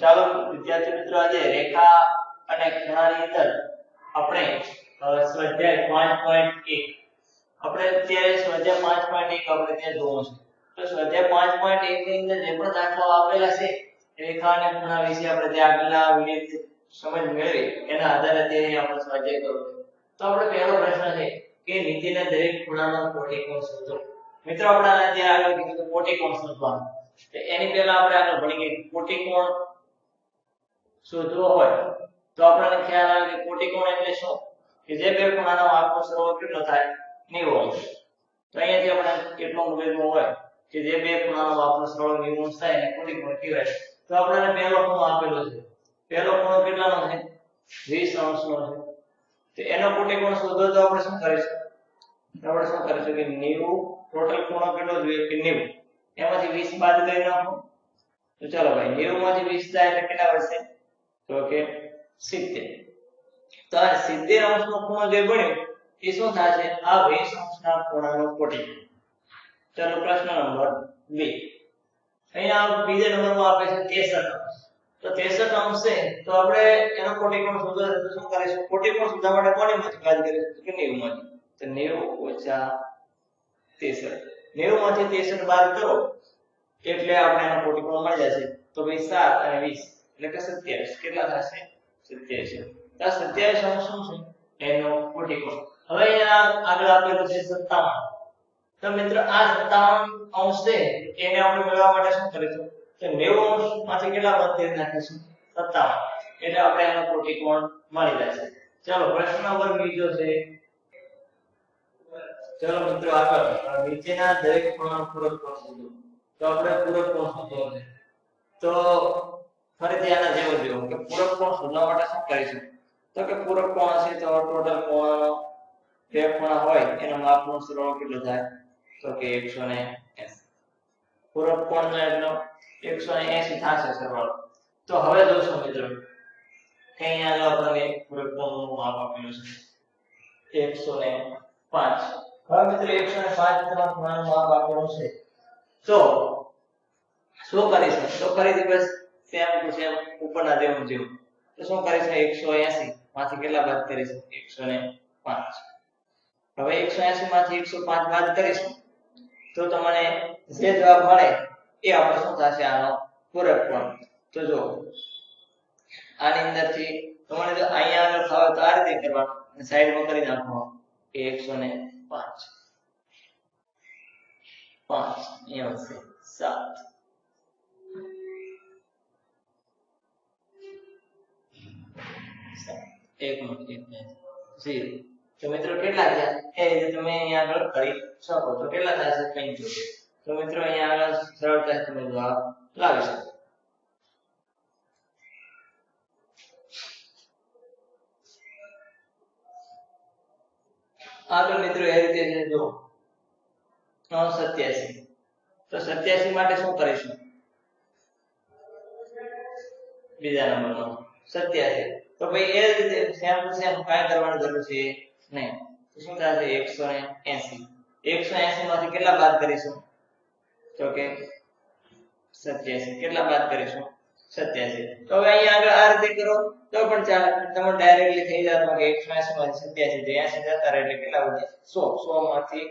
ચાલો, વિદ્યાર્થી મિત્રો, આજે રેખા અને ખૂણાની અંદર આપણે સ્વાધ્યાય પાંચ પોઈન્ટ એક. આપણે અત્યારે સ્વાધ્યાય પાંચ પોઈન્ટ એક આપણે ત્યાં જોવું છે. તો સ્વાધ્યાય પાંચ પોઈન્ટ એક ની અંદર જે પણ દાખલાઓ આપેલા છે, રેખા અને ખૂણા વિશે આપણે જે આગળના વિડિયો સમજ મેળવી, એના આધારે અત્યારે આપણે સ્વાધ્યાય કરવો તો આપણે પહેલો પ્રશ્ન છે કે નીચેના દરેક ખૂણાનો કોટિકોણ શોધો. મિત્રો, આપણે જે આગળ કીધું કોટિકોણ શોધવાનું. એની પહેલા આપણે આગળ ભણી કે કોટિકોણ શોધવો હોય, તો આપણને ખ્યાલ આવે કે કોટિકોણ એટલે શું? કે જે બે ખૂણાનો માપનો સરવાળો કેટલો થાય? 90 અંશ તો અહીંયાથી આપણે કેટલો ઉમેરવો હોય? કે જે બે ખૂણાનો માપનો સરવાળો 90 અંશ થાય એને કોટિકોણ કહેવાય? તો આપણને પહેલો ખૂણો આપેલો છે. પહેલો ખૂણો કેટલાનો છે? 20 અંશનો છે. તો એનો કોટિકોણ શોધો તો આપણે શું કરીશું? આપણે શું કરીશું કે 90 ટોટલ ખૂણો કેટલો જોઈએ? કે 90 એમાંથી 20 બાદ કરી નાખો. તો ચાલો ભાઈ 90 માંથી 20 જાય એટલે કેટલા વધશે? તો કે 70 તો આ 70 અંશનો ખૂણો જે બન્યો, એ શું થશે? આ 20 અંશના ખૂણાનો કોટી. ચાલો પ્રશ્ન નંબર 2 અહીંયા બીજા નંબરમાં આપે છે 63 અંશ. તો 63 અંશ, તો આપણે એનો કોટિકોણ શોધવા તો શું કરીશું? કોટિકોણ શોધવા માટે કોણીમાંથી બાદ કરીશું કે 90 માંથી તો 90 ઓછા 63 90 માંથી 63 બાદ કરો, એટલે આપણે આનો કોટિકોણ મળી જશે. તો ભાઈ 7 અને 20 એટલે કે 27 કેટલા થશે? 27 તો આ 27 અંશ શું છે? એનો કોટિકોણ હવે અહીંયા આગળ આપેલું છે 57 તો મિત્રો, આ 57 અંશ છે, એને આપણે મેળવવા માટે શું કરીશું? કે 90 અંશમાંથી કેટલા બાદ કરી નાખીશું? 57 એટલે આપણે એનો કોટિકોણ મળી જશે ચાલો, પ્રશ્ન નંબર બીજો છે. ચલો મિત્રો, આગળ. નીચેના દરેક ખૂણાનો પૂરક કોણ શોધો તો આપણે પૂરક કોણ શોધવો છે? તો ફરીથી આના જેવું જેવું કે પૂરક કોણ શોધવા માટે શું કરીશું તો કે પૂરક કોણ છે તો ટોટલ કોણ? બે ખૂણા હોય, એનો માપનો સરવાળો કેટલો થાય? તો કે 180 પૂરક કોણનો એટલો 180 થશે સરવાળો. તો હવે જોશો મિત્રો કે અહીંયા જો આપણને પૂરક કોણનું માપ આપેલું છે. 105 હવે મિત્રો 105 તમારા ખૂણાનું માપ આપેલું છે. તો શું કરીશું? તો ફરીથી બસ. સેમ ટુ સેમ ઉપરના જેવું જેવું. તો શું કરીશું 180 માંથી કેટલા બાદ કરીશું 105 હવે 180 માંથી 105 બાદ કરીશું. તો તમને જે જવાબ મળે એ આપણો શું થશે? આનો પૂરક કોણ તો જો આની અંદરથી તમારે જો અહીંયા આગળ ખાવ તો આ રીતે કરવાનું. અને સાઈડમાં કરી નાખવાનું કે 105 5 અહીંયા આવશે. 7 એક મિનિટ એક મિનિટ તો મિત્રો કેટલા થયા? એ તમે અહીંયા આગળ કરી શકો તો કેટલા થશે પંચોતેર તો મિત્રો અહીંયા આગળ સરળતાથી તમે જવાબ લાવી શકો. આગળ મિત્રો એ રીતે છે જો નવ સત્યાસી. તો સત્યાસી માટે શું કરીશું? બીજા નંબરમાં. સત્યાસી. તો ભાઈ એ જ રીતે સેમ ટુ સેમ કાંઈ કરવાની જરૂર છે નહીં. તો શું થશે? એકસો ને એસી. એકસો એસી માંથી કેટલા બાદ કરીશું? તો કે સત્યાસી. કેટલા બાદ કરીશું? સત્યાસી. તો હવે અહીંયા આગળ આ રીતે કરો. તો પણ ચાલે તમે ડાયરેક્ટલી થઈ જાતો કે એકસો એસી માંથી સત્યાસી તો 80 જતા રહે એટલે કેટલા વધે? સો. સો માંથી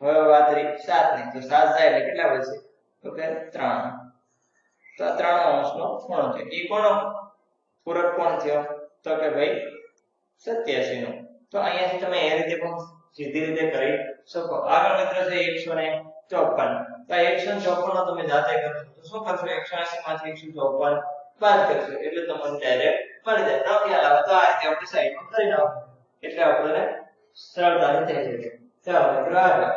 હવે વાત રહી સાતની તો સાત જાય એટલે કેટલા વધશે? તો કે ત્રણ. તો આ ત્રણ અંશનો ખૂણો છે. એ કોનો? પૂરક કોણ થયો? તો કે ભાઈ સત્યાસી નો તો અહીંયાથી તમે એ રીતે પણ સીધી રીતે કરી શકો. આગળ મિત્ર છે એકસો ને ચોપન તો એકસો ચોપન નો તમે જાતે કરશો તો શું કરશો? એકસો એસી માંથી એકસો ચોપન બાદ કરશો. એટલે તમને ડાયરેક્ટ મળી જાય. ન ખ્યાલ આવે તો આ રીતે આપણે સાઈડમાં કરી નાખો. એટલે આપણને સરળતાથી થઈ જશે ચાલો મિત્રો, આગળ.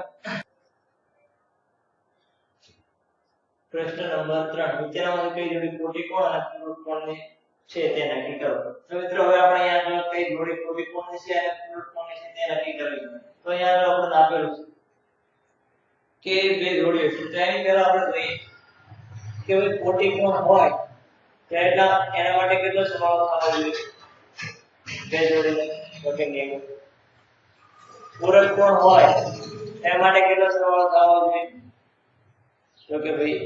પ્રશ્ન નંબર 3 નીચેનામાંથી કઈ જોડી કોટી કોણ અને પૂરક કોણની છે તે નક્કી કરો. તો મિત્રો, હવે આપણે અહીંયા જો કઈ જોડી કોટી કોણ છે અને પૂરક કોણ છે તે નક્કી કરવી તો અહીંયા આપણે આપેલું છે. કે બે જોડીઓ છે. તો પહેલા આપણે જોઈએ કે ભાઈ કોટી કોણ હોય, તો એના માટે કેટલો સમાવેશ થવો જોઈએ બે જોડી તો 90 પૂરક કોણ હોય, એના માટે કેટલો સમાવેશ થવો જોઈએ તો કે ભાઈ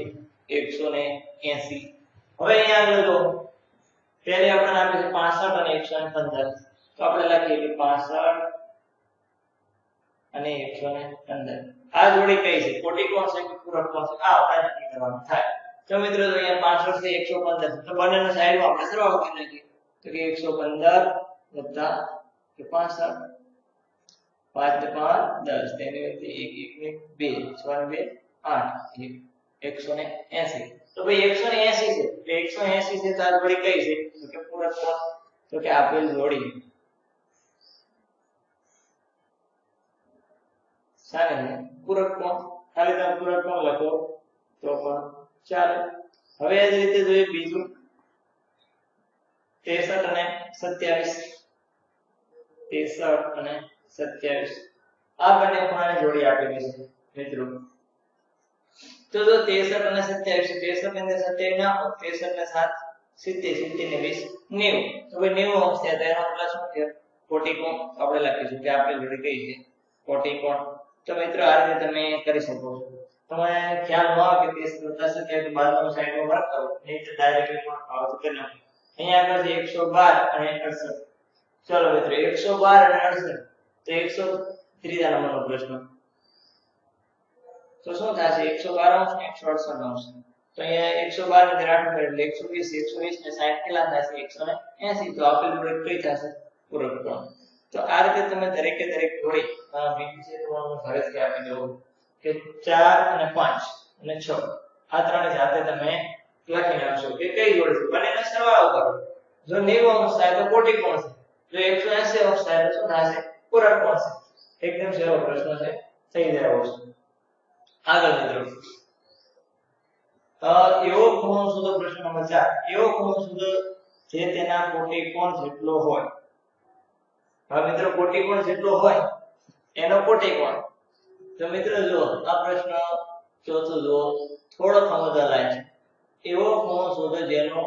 180 હવે અહીંયા આગળ જો પહેલી આપણને આપે છે 65 અને 115 તો આપણે લખીએ કે 65 અને 115 આ જોડી કઈ છે કોટી છે કે પૂરક કોણ છે આ આપણે નક્કી કરવાનું થાય તો મિત્રો જો અહીંયા 65 થી 115 તો બંનેનો સાઈડમાં આપણે સરવાળો કરી નાખીએ તો કે 115 વત્તા કે 65 પાંચ ને પાંચ દસ તેની વચ્ચે એક એક ને બે છ ને બે આઠ એક એકસો ને એસી. તો ભાઈ એકસો ને એસી છે. એટલે 180 છે તાર આ કઈ છે? તો કે પૂરક કોણ તો કે આપેલ જોડી. સાને પૂરક કોણ ખાલી તમે પૂરક કોણ લખો. તો પણ ચાલે. હવે એ જ રીતે જોઈએ બીજું. 63 અને 27 63 અને 27 આ બંને ખૂણાની જોડી આપેલી છે, મિત્રો. તો જો 63 અને 27 63 ની 27 નાખો 63 ને 7 70 70 ને 20 90 તો ભાઈ 90 અંશ થયા તો એનો મતલબ શું થયો? કોટી કોણ? આપણે લખીશું કે આપણે જોડી કઈ છે? કોટી કોણ? તો મિત્રો, આ રીતે તમે કરી શકો છો. તમે ખ્યાલ ન આવે કે 30 દસ કે બાજુની સાઈડમાં વર્ક કરો. નહીં તો ડાયરેક્ટલી પણ આવો તો કરી અહીંયા આગળ છે 112 અને 68 ચલો મિત્રો 112 અને 68 તો એકસો ત્રીજા નંબરનો પ્રશ્ન. તો શું થશે? 112 અંશ ને 168 અંશ. તો અહીંયા 112 ને 8 એટલે 120 120 ને 60 કેટલા થશે? 180 તો આપેલ જોડી કઈ થશે? પૂરક કોણ તો આ રીતે તમે દરેકે દરેક જોડી બીજી છે તમારું ફરજથી આપી દો કે 4 અને 5 અને 6 આ ત્રણે જાતે તમે લખી નાખશો કે કઈ જોડી છે? બંનેનો સરવાળો કરો. જો 90 અંશ થાય તો કોટી કોણ છે? જો 180 અંશ થાય તો શું થશે? પૂરક કોણ છે? એકદમ સહેલો પ્રશ્ન છે. થઈ જાય છે આગળ મિત્રો એવો ખૂણો શોધો પ્રશ્ન નંબર 4 એવો ખૂણો શોધો જે તેના કોટિકોણ જેટલો હોય. હવે મિત્રો કોટિકોણ જેટલો હોય, એનો કોટિકોણ તો મિત્રો જો આ પ્રશ્ન ચોથો જો થોડો લાયક છે. એવો ખૂણો શોધો જેનો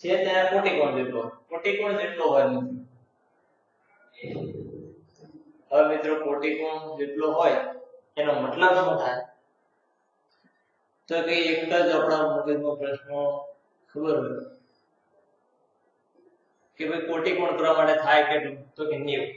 છે તેના કોટિકોણ જેટલો કોટિકોણ જેટલો હોય મિત્રો? હવે મિત્રો કોટિકોણ જેટલો હોય એનો મતલબ શું થાય? તો કે એક જ આપણા મગજમાં પ્રશ્ન ખબર હોય. કે ભાઈ કોટી કોણ કરવા માટે થાય કેટલું તો કે 90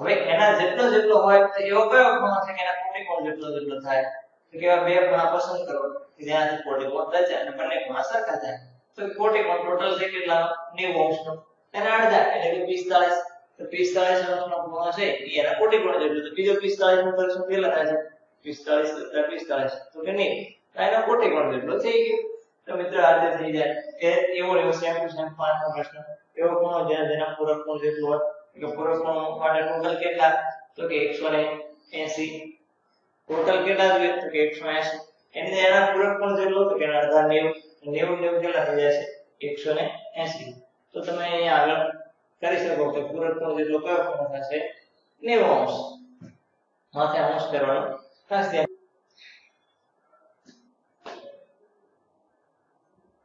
હવે એના જેટલો જેટલો હોય, તો એવો કયો ખૂણો છે કે એના કોટી કોણ જેટલો જેટલો થાય? તો કે બે ખૂણા પસંદ કરો, કે જ્યાંથી કોટી કોણ રચાય અને બંને ખૂણા સરખા થાય. તો કોટી કોણ ટોટલ છે કેટલા? 90 અંશનો. એના અડધા, એટલે કે 45 તો 45 અંશનો છે, એ એના કોટી પણ જેટલો તો બીજો 45 નો કરશું કેટલા થાય છે? 45 45 તો કે નહીં? એના એનો કોટી પણ જેટલો થઈ ગયો. તો મિત્રો આ રીતે થઈ જાય. કે એવો એવો સેમ ટુ સેમ પાંચનો પ્રશ્ન. એવો ખૂણો જેના જેના પૂરક કોણ જેટલું હોય. એટલે પૂરક કોણ માટે ટોટલ કેટલા? તો કે 180 ટોટલ કેટલા જોઈએ? તો કે 180 એને એના પૂરક કોણ જેટલો તો કે અડધા 90 90 90 કેટલા થઈ જશે 180 તો તમે અહીંયા આગળ કરી શકો કે પૂરક કોણ જેટલો કયો ખૂણો થશે 90 અંશ. માથે અંશ કરવાનો ખાસ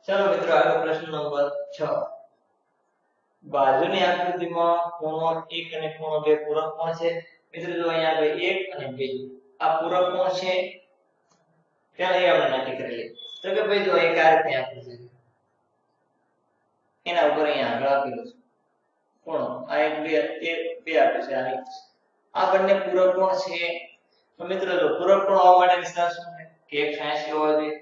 ચાલો મિત્રો, આગળ પ્રશ્ન નંબર 6 બાજુની આકૃતિમાં ખૂણો 1 અને ખૂણો 2 પૂરક કોણ છે? મિત્રો, જો અહીંયા આગળ 1 અને 2 આ પૂરક કોણ છે? પહેલા એ આપણે નક્કી કરી લઈએ. તો કે ભાઈ, જો એક આ રીતે આપ્યું છે. એના ઉપર અહીંયા આગળ આપેલું છે. ખૂણો આ એક બે, એ બે આપે છે, આ આ બંને પૂરક કોણ છે? તો મિત્રો જો પૂરક કોણ હોવા માટે વિસ્તાર શું છે? કે 180 હોવા જોઈએ.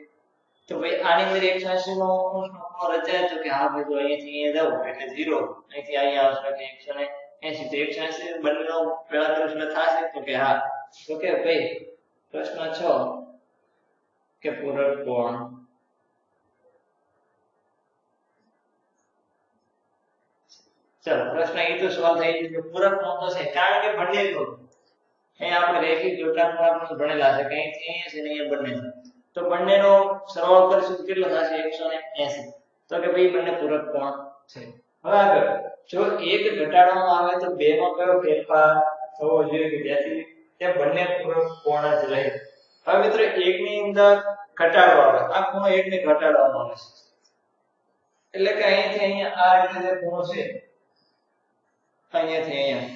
તો ભાઈ, આની અંદર 180 નો કોણ રચાય તો કે હા ભાઈ, જો અહીંયાથી અહીંયા જાવ એટલે 0 અહીંથી અહીંયા આવશે એટલે 180 તો 180 બંનેનો પેલા પ્રશ્ન થાશે તો કે હા. તો કે ભાઈ, પ્રશ્ન 6 કે પૂરક કોણ? ચલો, પ્રશ્ન એ તો સોલ્વ થઈ ગયો પૂરક કોણ છે. કારણ કે બંને જો આપણે રેખિક જોડકાનું ભણેલા છે કે અહીંયા છે ને અહીંયા બંને. તો બંનેનો સરવાળો કરીશું કેટલો થશે 180 તો કે ભાઈ, બંને પૂરક કોણ છે? હવે આગળ. જો એક ઘટાડવામાં આવે તો બે માં કયો ફેરફાર થવો જોઈએ કે તે બંને પૂરક કોણ જ રહે? હવે મિત્રો એક ની અંદર ઘટાડો આવે. આ ખૂણો એક ને ઘટાડવામાં આવે છે. એટલે કે અહીંથી અહીંયા આ રીતે જે ખૂણો છે અહીંયાથી અહીંયા.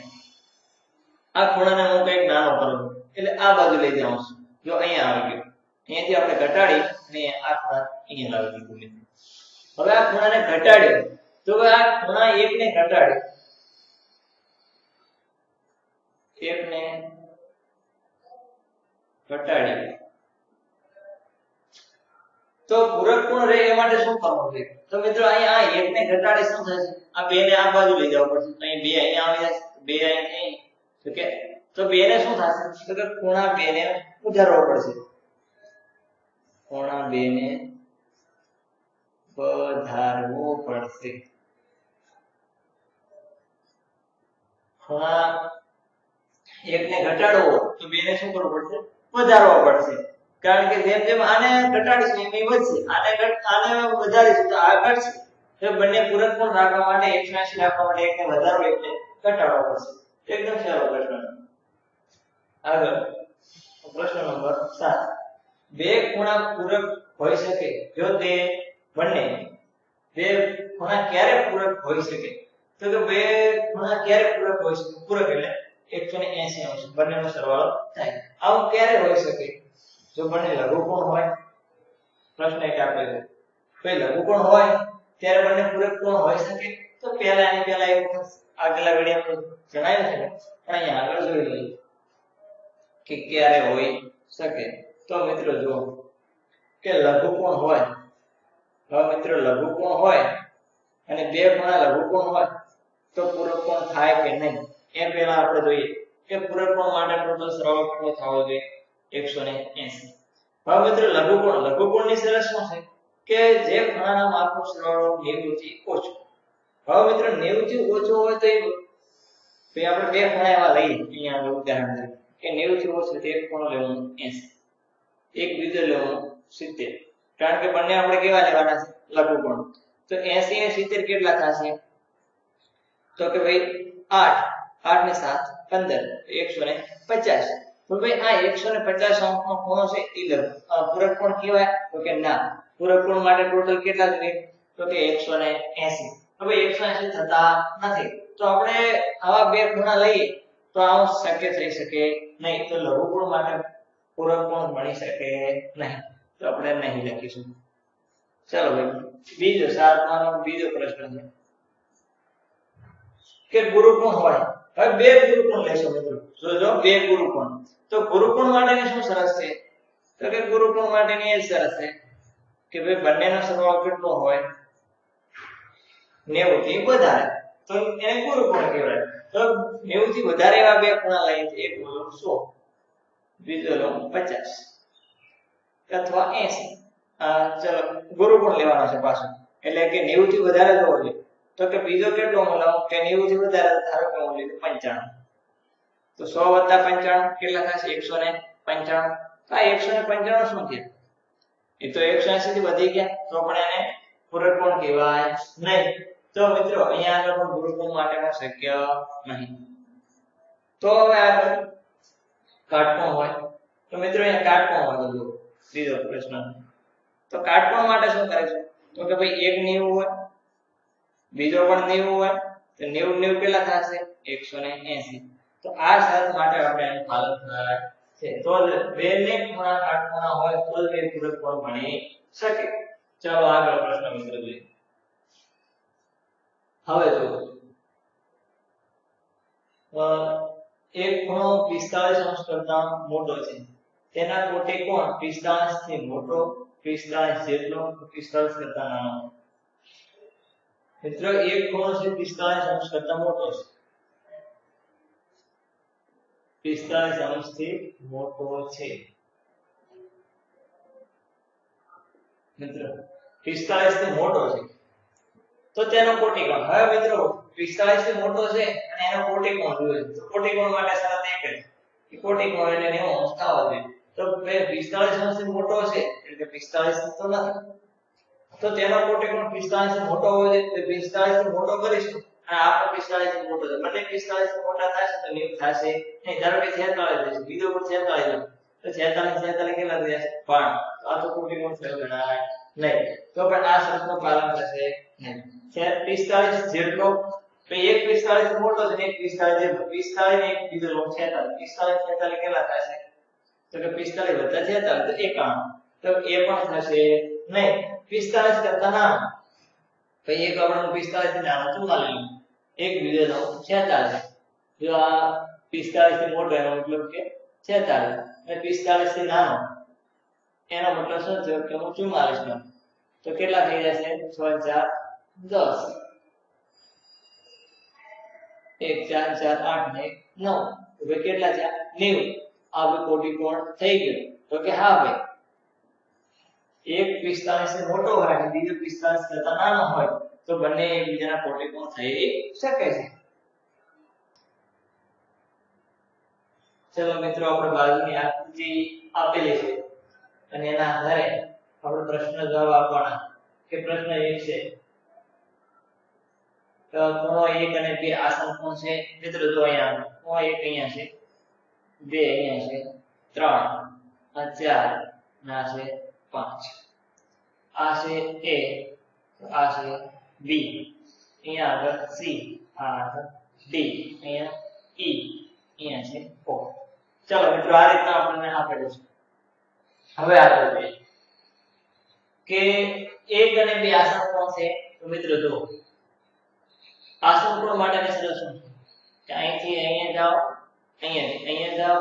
આ ખૂણાને હું કંઈક નાનો કરું. એટલે આ બાજુ લઈ જાઉં છું. જો અહીંયા આવી ગયો. અહીંયાથી આપણે ઘટાડી અને આ ખૂણા અહીંયા લાવી દીધું મિત્રો. હવે આ ખૂણાને ઘટાડ્યો. તો હવે આ ખૂણા એકને ઘટાડ્યો. એકને ઘટાડી તો પૂરક કોણ રહે એ માટે શું કરવું જોઈએ તો મિત્રો અહીંયા આ એકને ઘટાડી શું થશે? આ 2 ને આ બાજુ લઈ જવા પડશે. અહીં 2 અહીંયા આવી જશે 2 અહીં. તો તો 2 ને શું થશે? તો કે ખૂણા બે ને ઉધારવો પડશે. ખૂણા 2 ને વધારવો પડશે. ખૂણા એકને ઘટાડવો તો 2 ને શું કરવું પડશે? વધારવો પડશે. કારણ કે જેમ જેમ આને ઘટાડીશું એમ એ વધશે. આને ઘટ- આને વધારીશું તો આ ઘટશે. તો બંને પૂરક કોણ રાખવા માટે 180 રાખવા માટે એકને વધારવો એટલે ઘટાડવો પડશે. એકદમ સારો પ્રશ્ન. આગળ. પ્રશ્ન નંબર 7 બે ખૂણા પૂરક હોઈ શકે જો તે બંને બે ખૂણા ક્યારે પૂરક હોઈ શકે? તો કે બે ખૂણા ક્યારે પૂરક હોઈ શકે? પૂરક એટલે 180 અંશ. બંનેનો સરવાળો થાય. આવું ક્યારે હોઈ શકે? જો બંને લઘુકોણ હોય? પ્રશ્ન એક આપેલો છે. કોઈ લઘુકોણ હોય, ત્યારે બંને પૂરક કોણ હોઈ શકે? તો પહેલા એની પહેલા એવું આગલા વિડીયોમાં જણાવ્યું છે પણ અહીંયા આગળ જોઈ લઈએ કે ક્યારે હોઈ શકે. તો મિત્રો જો કે લઘુકોણ હોય? હવે મિત્રો લઘુકોણ હોય અને બે ખૂણા લઘુકોણ હોય, તો પૂરક કોણ થાય કે નહીં? એ પહેલા આપણે જોઈએ. કે પૂરક કોણ માટે ટોટલ સરવાળો કેટલો થવો જોઈએ? 180 હવે મિત્રો, લઘુકોણ. લઘુકોણની શરત શું છે? કે જે ખૂણાના માપનો સરવાળો 90 થી ઓછો. હવે મિત્રો 90 થી ઓછો હોય તો એ આપણે બે ખૂણા એવા લઈએ. અહીંયા ઉદાહરણ તરીકે. કે 90 થી ઓછો એક ખૂણો લેવાનો 80 એક બીજો લેવાનો 70 કારણ કે બંને આપણે કેવા લેવાના છે? લઘુકોણ. તો 80 અને 70 કેટલા થશે? તો કે ભાઈ 8 8 ને 7 15 150 તો ભાઈ આ 150 અંકનો ખૂણો છે એ પૂરક કોણ કહેવાય? તો કે ના. પૂરક કોણ માટે ટોટલ કેટલા જોઈએ તો કે 180 હવે 180 થતા નથી. તો આપણે આવા બે ખૂણા લઈએ તો આવું શક્ય થઈ શકે નહીં. તો લઘુકોણ માટે પૂરક કોણ બની શકે નહીં? તો આપણે નહીં લખીશું. ચાલો ભાઈ, બીજો સાતમાનો બીજો પ્રશ્ન છે. કે ગુરુકોણ હોય. હવે બે ગુરુકોણ લેશો મિત્રો. જોજો, બે ગુરુકોણ તો ગુરુકુળ માટેની શું સરસ છે? તો કે ગુરુકુળ માટેની એ સરસ છે કે ભાઈ બંનેનો સરવાળો કેટલો હોય? 90 થી વધારે. તો એને ગુરુકુળ કહેવાય. તો 90 થી વધારે એવા બે ખૂણા લઈએ તો એક લો 100 બીજો લો 50 અથવા 80 આ ચલો, ગુરુકુળ લેવાનો છે પાછો. એટલે કે 90 થી વધારે જોવો જોઈએ. તો કે બીજો કેટલો હું લઉં કે 90 થી વધારે ધારો કે હું લીધું 95 તો 100 વત્તા 95 કેટલા થશે? 195 તો આ 195 શું થયા? એ તો 180 થી વધી ગયા. તો પણ એને પૂરક કોણ કહેવાય? નહીં. તો મિત્રો, અહીંયા આગળ પણ ગુરુકોણ માટેનું શક્ય નહીં. તો હવે આગળ કાટકોણ હોય. તો મિત્રો, અહીંયા કાટકોણ હોય તો જુઓ. પ્રશ્ન. તો કાટકોણ માટે શું કરે છે? તો કે ભાઈ એક 90 હોય, બીજો પણ 90 હોય, તો 90 90 કેટલા થશે? 180 તો આ શરત માટે આપણે એનું પાલન થાય છે. તો બેને ખૂણા કાટખૂણા હોય તો જ બે પૂરક કોણ બની શકે. ચાલો આગળ પ્રશ્ન મિત્ર જોઈએ. હવે જો એક ખૂણો 45 અંશ કરતા મોટો છે. તેના કોટે કોણ? 45 થી મોટો 45 જેટલો 45 કરતા નાનો. મિત્રો, એક ખૂણો છે 45 અંશ કરતા મોટો છે. 45 અંશથી મોટો છે. મિત્રો 45 થી મોટો છે. તો તેનો કોટિકોણ હવે મિત્રો 45 થી મોટો છે અને એનો કોટિકોણ જોઈએ. તો કોટિકોણ માટે શરત એક જ. કોટિકોણ એટલે 90 અંશ થવા જોઈએ તો બે 45 અંશથી મોટો છે એટલે કે 45 તો નથી. તો તેનો કોટિકોણ 45 થી મોટો હોય તો 45 થી મોટો કરીશું. અને આ પણ 45 થી મોટો છે બંને 45 થી મોટા થશે તો 90 થશે. નહીં, ધારો કે 46 થશે બીજો પણ 46 તો 46 46 કેટલા 5 તો આ તો કોટિકોણ થયો ગણાય. નહીં, તો પણ આ શરતનું પાલન થશે નહીં. છે 45 જેટલો, તો એક 45 થી મોટો છે ને એક 45 જેટલો. 45 ને એક બીજો લોક 46 45 46 કેટલા થશે તો કે 45 વત્તા 46 તો 51 તો એ પણ થશે નહીં. 45 કરતા ના. તો એક આપણને 45 થી નાનો 44 એક બીજો નો 46 જો આ 45 થી મોટો એનો મતલબ કે 46 અને 45 થી નાનો. એનો મતલબ શું થયો કે હું 44 નો. તો કેટલા થઈ જશે? 6 4 10 એક ચાર ચાર આઠ ને નવ. તો કેટલા થયા? નેવું. આ કોટી કોણ થઈ ગયો. તો કે હા ભાઈ એક પિસ્તાલીસથી મોટો હોય અને બીજો પિસ્તાલીસ કરતા નાનો હોય, તો બંને એકબીજાના કોટી થઈ શકે છે. ચલો મિત્રો, આપણે બાજુની આકૃતિ આપેલી છે અને એના આધારે આપણે પ્રશ્ન જવાબ આપવાના કે પ્રશ્ન એક છે તો ખૂણો એક અને બે આસન કોણ છે. મિત્રો, જો અહીંયા ખૂણો એક અહીંયા છે, બે અહીંયા છે, ત્રણ, આ ચાર ના છે પાંચ આ છે a આ છે b અહીંયા આગળ c આ આગળ d અહીંયા e અહીંયા છે o ચલો મિત્રો આ રીતના આપણને આપેલું છે હવે આગળ જોઈએ કે એક અને બે આસન કોણ છે તો મિત્રો જુઓ આસન કોણ માટેની શરત શું છે કે અહીંથી અહીંયા જાઓ અહીંયાથી અહીંયા જાઓ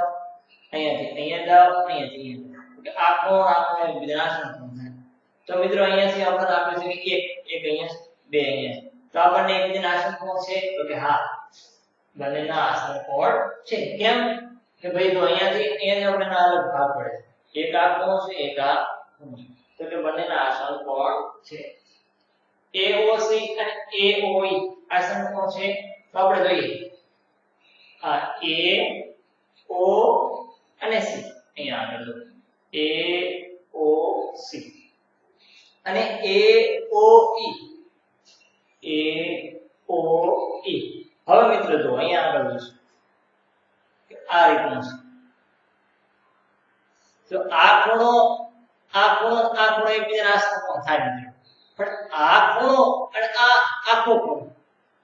અહીંયાથી અહીંયા જાઓ અહીંયાથી અહીંયા જાઓ કે આ કોણ આપણે વિનાશન કોણ થાય તો મિત્રો અહીંયાથી આપણને આપ્યું છે કે એક એક અહીંયા, બે અહીંયા. તો આપણને એક આસન કોણ છે? તો કે હા બંનેના આસન કોણ છે? કેમ? કે ભાઈ તો અહીંયાથી અહીંયાથી આપણે ના અલગ ભાગ પડે એક આ કોણ છે? એક આ તો કે બંનેના આસન કોણ છે? AOC અને AOE આસન કોણ છે? તો આપણે જોઈએ. આ A O અને C અહીંયા આગળ લો A O C. અને AOE AOE હવે મિત્રો જો અહીંયા આગળ જોશું. કે આ રીતનું છે. તો આ ખૂણો આ ખૂણો આ ખૂણો એકબીજાના આસન થાય મિત્રો. પણ આ ખૂણો અને આ આખો ખૂણો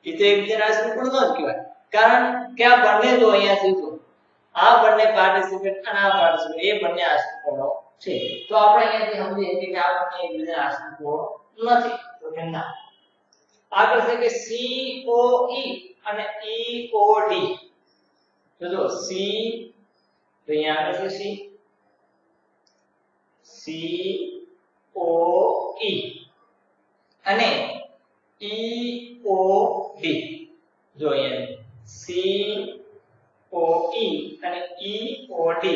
એ તો એકબીજાના આસન ખૂણો ન જ કહેવાય. કારણ કે આ બંને જો અહીંયાથી જો આ બંને પાર્ટિસિપેટ અને આ પાર્ટિસિપેટ એ બંને આશ્રિતકોણો છે. તો આપણે અહીંયાથી સમજીએ કે આ બંને એકબીજાના આસન નથી, તો કે ના. આગળ છે કે COE અને EOD તો જો C, તો અહીંયા આગળ છે C. COE અને EOD જો અહીંયા, C O E અને E O D.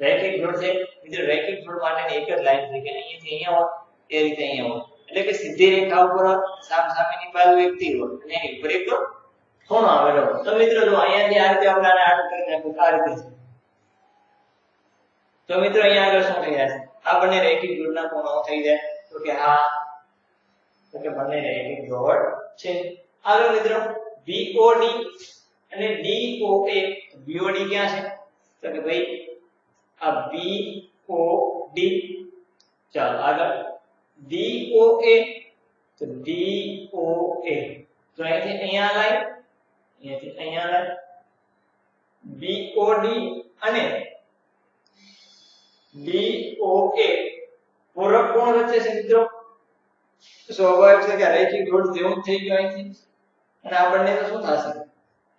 રેખિક જોડ છે. મિત્રો રેખિક જોડ માટેની એક જ લાઈન છે કે અહીંયાથી અહીંયા હોય, એ રીતે અહીંયા હોય. એટલે કે સીધી રેખા ઉપર સામ સામેની બાજુ એક તીર હોય. અને એની ઉપર એક ખૂણો આવેલો તો મિત્રો જો અહીંયાથી આ રીતે આપણે આને આડું કરી આ રીતે છે. તો મિત્રો અહીંયા આગળ શું થઈ જશે આ બંને રેખિક જોડના ખૂણો થઈ જાય. તો કે હા, તો કે બંને રેખિક જોડ છે. આગળ મિત્રો BOD અને DOA BOD ક્યાં છે? તો કે ભાઈ, આ BOD ચાલો આગળ. DOA તો DOA તો અહીંથી અહીંયા લાઈન અહીંયાથી અહીંયા લાઈન BOD અને DOA પૂરક કોણ વચ્ચે છે મિત્રો? સ્વાભાવિક છે કે રેખિક જોડ જેવું જ થઈ ગયું અહીંથી. અને આ બંને તો શું થશે?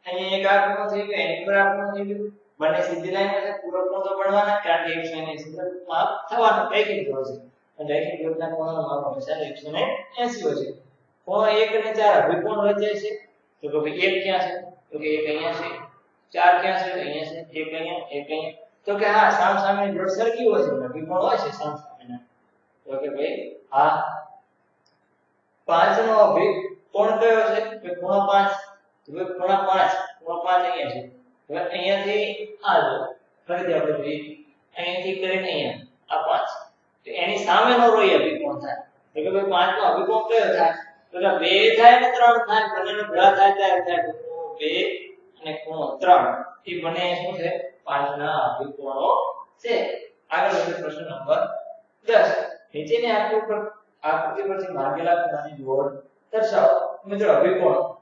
અહીંયા એક આ ખૂણો થઈ ગયો એની પર આ ખૂણો થઈ ગયો બંને સીધી લાઈન એટલે પૂરક કોણ તો બનવાના કારણ કે 180 માપ થવાનો રેખિક જોડ છે? અને રેખિક જોડના કોણનો માપ હંમેશા 180 હોય છે. કોણ 1 અને ચાર અભિકોણ વચ્ચે છે? તો કે ભાઈ 1 ક્યાં છે? તો કે 1 અહીંયા છે, ચાર ક્યાં છે? અહીંયા છે, એક અહીંયા એક અહીંયા. તો કે હા સામ સામે જોડ સરખી હોય છે અભિકોણ હોય છે સામ સામેના તો કે ભાઈ હા પાંચ નો અભિકોણ કયો છે? કે ખૂણો પાંચ. તો પોણા પાંચ પોણા પાંચ અહીંયા છે. હવે અહીંયાથી આ જો, ફરીથી આપણે જોઈએ. અહીંયાથી કરીને અહીંયા, આ પાંચ. તો એની સામેનો રોય અભિકોણ થાય. તો કે ભાઈ પાંચ નો અભિકોણ કયો થાય? તો કે બે થાય ને ત્રણ થાય, બંનેનો ભેળા થાય ત્યારે થાય. બે અને ખૂણો ત્રણ. એ બંને શું છે? પાંચના અભિકોણો છે. આગળ વધે પ્રશ્ન નંબર દસ. નીચેની આકૃતિ પર આકૃતિ પરથી માગેલા ખૂણાની જોડ દર્શાવો. મિત્રો, અભિકોણ.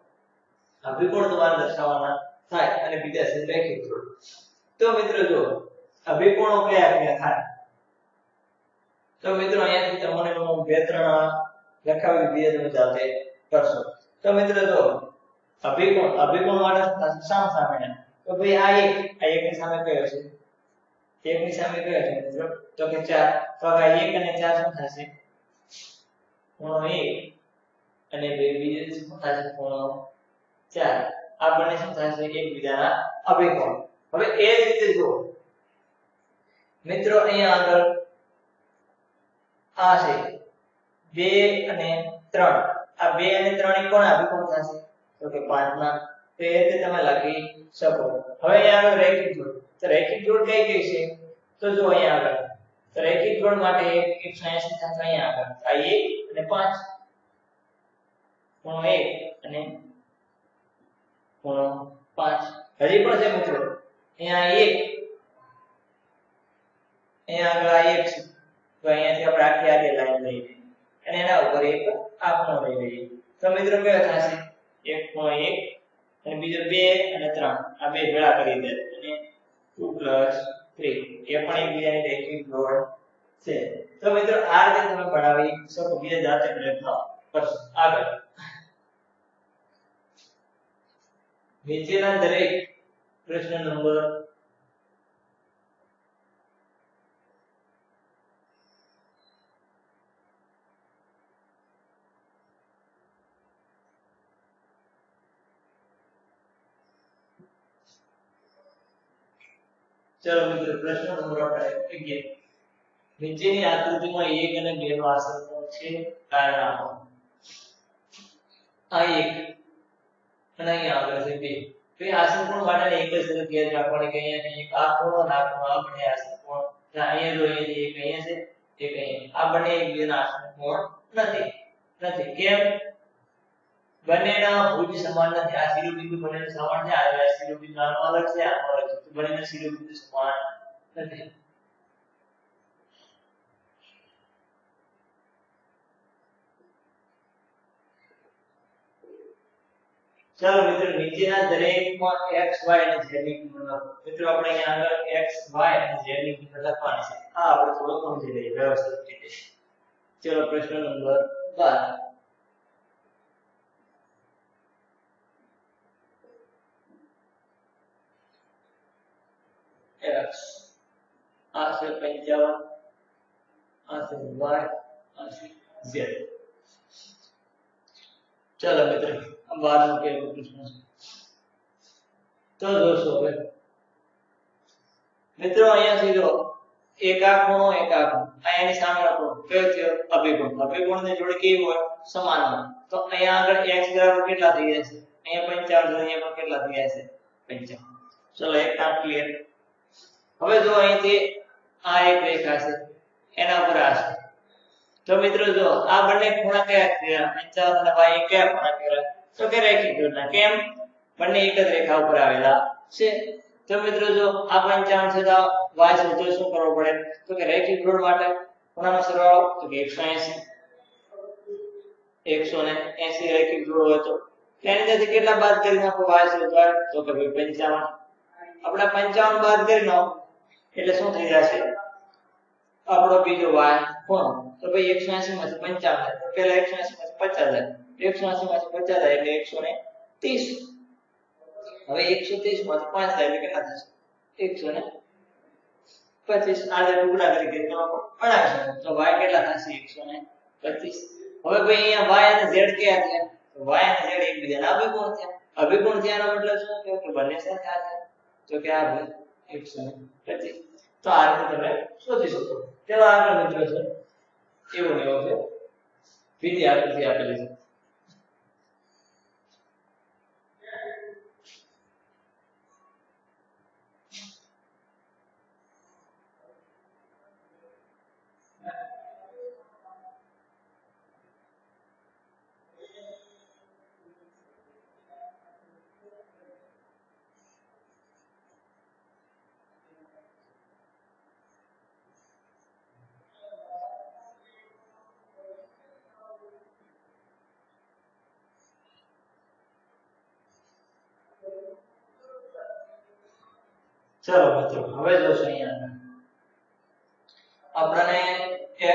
અભિકોણ તમારે દર્શાવવાના થાય અને બીજા છે રેખિક જોડ તો મિત્રો જો અભિકોણો કયા કયા થાય? તો મિત્રો અહીંયાથી તમને હું બે લખાવી દીધી તમે જાતે કરશો. તો મિત્રો જો અભિકોણ અભિકોણ માટે સામ સામે તો ભાઈ આ એક, આ એકની સામે કયો છે? એક ની સામે કયો છે મિત્રો? તો કે 4 તો આ એક અને 4 શું થશે? ખૂણો એક અને બે, બીજે શું થશે? ખૂણો 4 આ બંને શું થશે એકબીજાના અભિકોણ હવે એ જ રીતે જો મિત્રો, અહીંયા આગળ આ છે. 2 અને 3 આ 2 અને 3 ની કોણ અભિકોણ થશે તો કે 5 ના તો એ રીતે તમે લખી શકો. હવે અહીંયા આગળ રેખિક જોડ. તો રેખિક જોડ કઈ કઈ છે? તો જો અહીંયા આગળ. તો રેખિક જોડ માટે 180 થશે અહીંયા આગળ. આ 1 અને 5 ખૂણો 1 અને ખૂણો 5 હજી પણ છે મિત્રો. અહીંયા 1 અહીંયા આગળ આ 1 છે. તો અહીંયાથી આપણે આખી આખી લાઈન લઈ લઈએ. અને એના ઉપર એક આ ખૂણો લઈ લઈએ. તો મિત્રો કયો થશે? એક ખૂણો 1 અને બીજો 2 અને 3 આ બે ભેળા કરી દે. અને 2 3 એ પણ એકબીજાની રેખીય જોડ છે. તો મિત્રો આ રીતે તમે બનાવી શકો. બીજા જાતે પ્રયત્ન કરશો આગળ. નીચેના દરેક પ્રશ્ન નંબર ચલો મિત્રો, પ્રશ્ન નંબર આપણે 11 નીચેની આકૃતિમાં 1 અને 2 નો આશર છે? કારણ આપો આ 1 અને અહીંયા છે 2 તો એ આશર કોણ એક જ તરફ યાદ રાખવાની કે અહીંયા એક આ ખૂણો અને આ આ બંને આશર અહીંયા જો અહીંયા એક અહીંયા છે, એક અહીંયા આ બંને એકબીજાના આશર કોણ નથી નથી. કેમ? બંનેના ભુજ સમાન નથી. આ શિરોબિંદુ બંનેનો સમાન છે, આ શિરોબિંદુ આનો અલગ છે, આનો અલગ છે. બંનેના શિરોબિંદુ સમાન નથી. ચાલો મિત્રો, નીચેના દરેકમાં x, y અને z ની કિંમત લખો. મિત્રો, આપણે અહીંયા આગળ x, y અને z ની કિંમત લખવાની છે. આ આપણે થોડું સમજી લઈએ, વ્યવસ્થિત રીતે. ચલો, પ્રશ્ન નંબર 12 x, આ છે 55 આ છે y, આ છે z. ચાલો મિત્રો આ બારનો કેવો પ્રશ્ન છે? તો જોશો હવે. મિત્રો અહીંયાથી જો, એક આ ખૂણો એક ખૂણો અહીંયાની સામેનો ખૂણો કયો થયો અભિકોણ? અભિકોણની જોડે કેવી હોય? સમાન હોય. તો અહીંયા આગળ x બરાબર કેટલા થઈ જશે અહીંયા 55 અહીંયા પણ કેટલા થઈ જશે 55 ચલો, એક કામ ક્લિયર હવે જો અહીંથી આ એક રેખા છે, એના ઉપર આ છે. તો મિત્રો જો, આ બંને ખૂણા કયા થયા 55 અને y કયા ખૂણા કર્યા તો કે રેખી જોડના કેમ? બંને એક જ રેખા ઉપર આવેલા છે. તો મિત્રો જો, આ 55 છે તો y શોધો શું કરવો પડે? તો કે રેખી જોડ માટે ખૂણાનો સરવાળો, તો કે 180 180 રેખી જોડ હોય તો. એની સાથે કેટલા બાદ કરી નાખો y શોધવા તો કે ભાઈ 55 આપણે 55 બાદ કરી નાખો, એટલે શું થઈ જશે? આપણો બીજો y ખૂણો તો ભાઈ 180 માંથી 55 તો પહેલા 180 માંથી 50 જાય 180 માંથી 50 જાય એટલે 130 હવે 130 માંથી 5 જાય એટલે કેટલા થશે? 125 આ જે ટુકડા તરીકે તમે બનાવી શકો તો y કેટલા થશે? 125 હવે ભાઈ અહીંયા y અને z કયા થયા y અને z એકબીજાના અભિકોણ થયા અભિકોણ થયાનો મતલબ શું? થયો કે બંને સરખા છે તો કે આ ભાઈ 125 તો આ રીતે તમે શોધી શકો. ચલો આગળ મિત્રો છે? એવું લેવો છે? બીજી આકૃતિ આપેલી છે. ચલો મિત્રો, હવે જોશું અહીંયા આપણને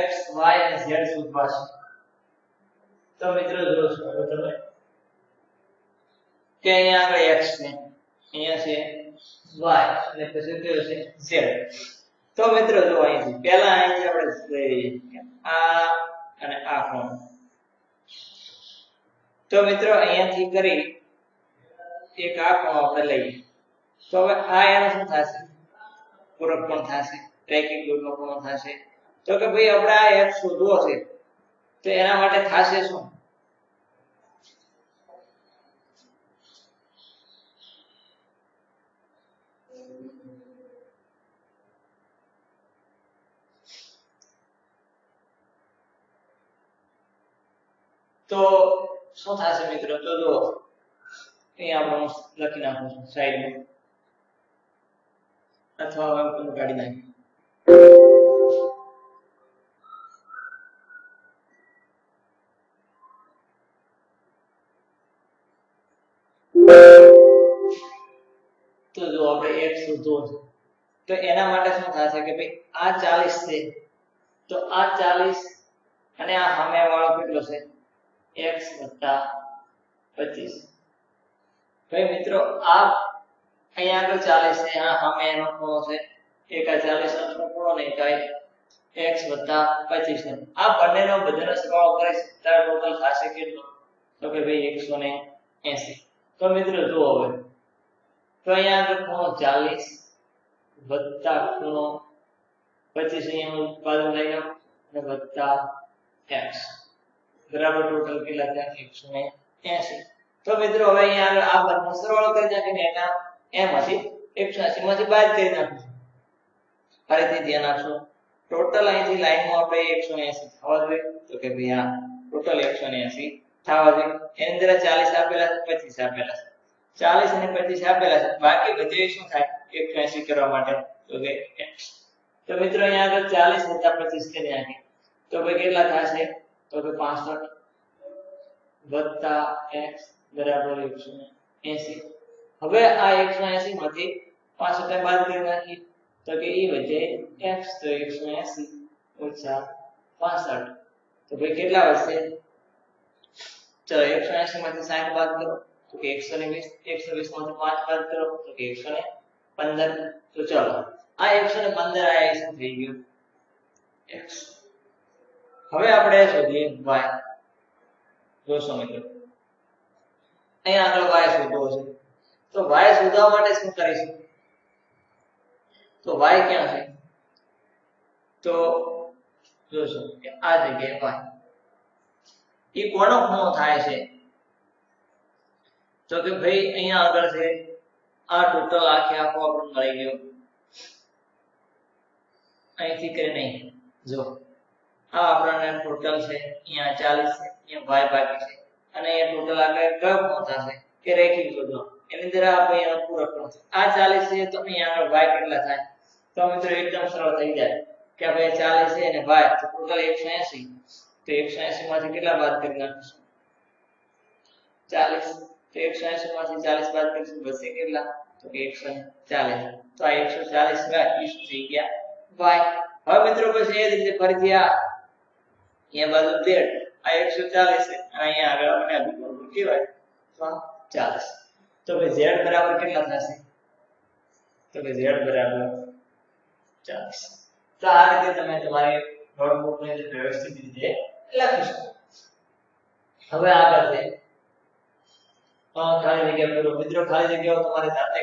x y અને z શોધવા છે તો મિત્રો જોશો હવે તમે? કે અહીંયા આગળ x છે, અહીંયા છે y અને પછી કયો છે z તો મિત્રો જો અહીંથી, પહેલા અહીં આપણે લઈએ આ અને આ કોણ. તો મિત્રો અહીંયાથી કરી એક આ કોણ આપણે લઈએ. તો હવે આ એનો શું થશે? પૂરક કોણ થશે. ટ્રેકિંગ દૂરનો કોણ થશે. તો કે ભાઈ આપણે આ x શોધવો છે, તો એના માટે થશે શું? તો શું થશે મિત્રો? તો જો અહીંયા હું લખી નાખું છું સાઈડમાં અથવા કાઢી નાખી. તો જો આપણે x શોધવો તો એના માટે શું થશે કે ભાઈ આ 40 છે, તો આ 40 અને આ સામે વાળો કેટલો છે? x 25 ભાઈ મિત્રો આ અહીંયા આગળ 40 છે આ સામે એનો ખૂણો છે એક આ 40 નો ખૂણો નહીં થાય x 25 છે આ બંનેનો બધાનો સરવાળો કરીશ ત્યારે ટોટલ થશે કેટલો તો કે ભાઈ 180 તો મિત્રો જુઓ હવે તો અહીંયા આગળ ખૂણો 40 વત્તા ખૂણો 25 અહીંયા ઉત્પાદન થઈ ગયો અને વત્તા x બરાબર ટોટલ કેટલા થયા 180 તો મિત્રો હવે અહીંયા આગળ આ બંને સરવાળો કરી નાખીને એના એમાંથી 180 માંથી બાદ કરી નાખીશું ફરીથી ધ્યાન આપશો. ટોટલ અહીંથી લાઈનમાં આપણે 180 થવા જોઈએ. તો કે ભાઈ આ ટોટલ 180 થવા જોઈએ. એની અંદર 40 આપેલા છે 25 આપેલા છે. 40 અને 25 આપેલા છે. બાકી બધે શું થાય? 180 કરવા માટે. તો કે તો મિત્રો અહીંયા આગળ 40 વત્તા 25 કરી નાખીએ. તો ભાઈ કેટલા થશે? તો કે 65 વત્તા x બરાબર 180 હવે આ 180 માંથી 65 બાદ કરી નાખીએ. તો કે એ વધે x તો 180 ઓછા 65 તો ભાઈ કેટલા વધશે? ચલો 180 માંથી 60 બાદ કરો. તો કે 120 120 માંથી 5 બાદ કરો. તો કે 115 તો ચલો, આ 115 આ એસી થઈ ગયું. x હવે આપણે શોધીએ y જોશો મિત્રો. અહીંયા આગળ y શોધવો છે. તો y શોધવા માટે શું કરીશું? તો y ક્યાં છે? તો જોશો કે આ જગ્યાએ y એ કોનો ખૂણો થાય છે? તો કે ભાઈ અહીંયા આગળ છે, આ ટોટલ આખે આખો આપણને મળી ગયો. અહીંથી કરી નહીં? જો, આ આપણને ટોટલ છે, અહીંયા 40 છે, અહીંયા y બાકી છે. અને એ ટોટલ આગળ કયો ખૂણો થશે? કે રેખી શોધો એની અંદર આપણે એનો પૂરક ખૂણો છે આ 40 છે તો અહીંયા આગળ y કેટલા થાય તો મિત્રો એકદમ સરળ થઈ જાય કે ભાઈ 40 છે અને y તો ટોટલ 180 તો 180 માંથી કેટલા બાદ કરી નાખીશું 40 તો 180 માંથી 40 બાદ કરીશું બચશે કેટલા તો કે 140 તો આ 140 ગયા એ શું થઈ ગયા y હવે મિત્રો પછી એ જ રીતે ફરીથી આ અહીંયા બાજુ z આ 140 છે અને અહીંયા આગળ આપણે અભિગમ કહેવાય તો આ 40 તો કે z બરાબર કેટલા થશે? તો કે z બરાબર 40 તો આ રીતે તમે તમારી નોટબુકની અંદર વ્યવસ્થિત રીતે લખી શકો. હવે આગળ છે. ખાલી જગ્યા પૂરો. મિત્રો, ખાલી જગ્યાઓ તમારે જાતે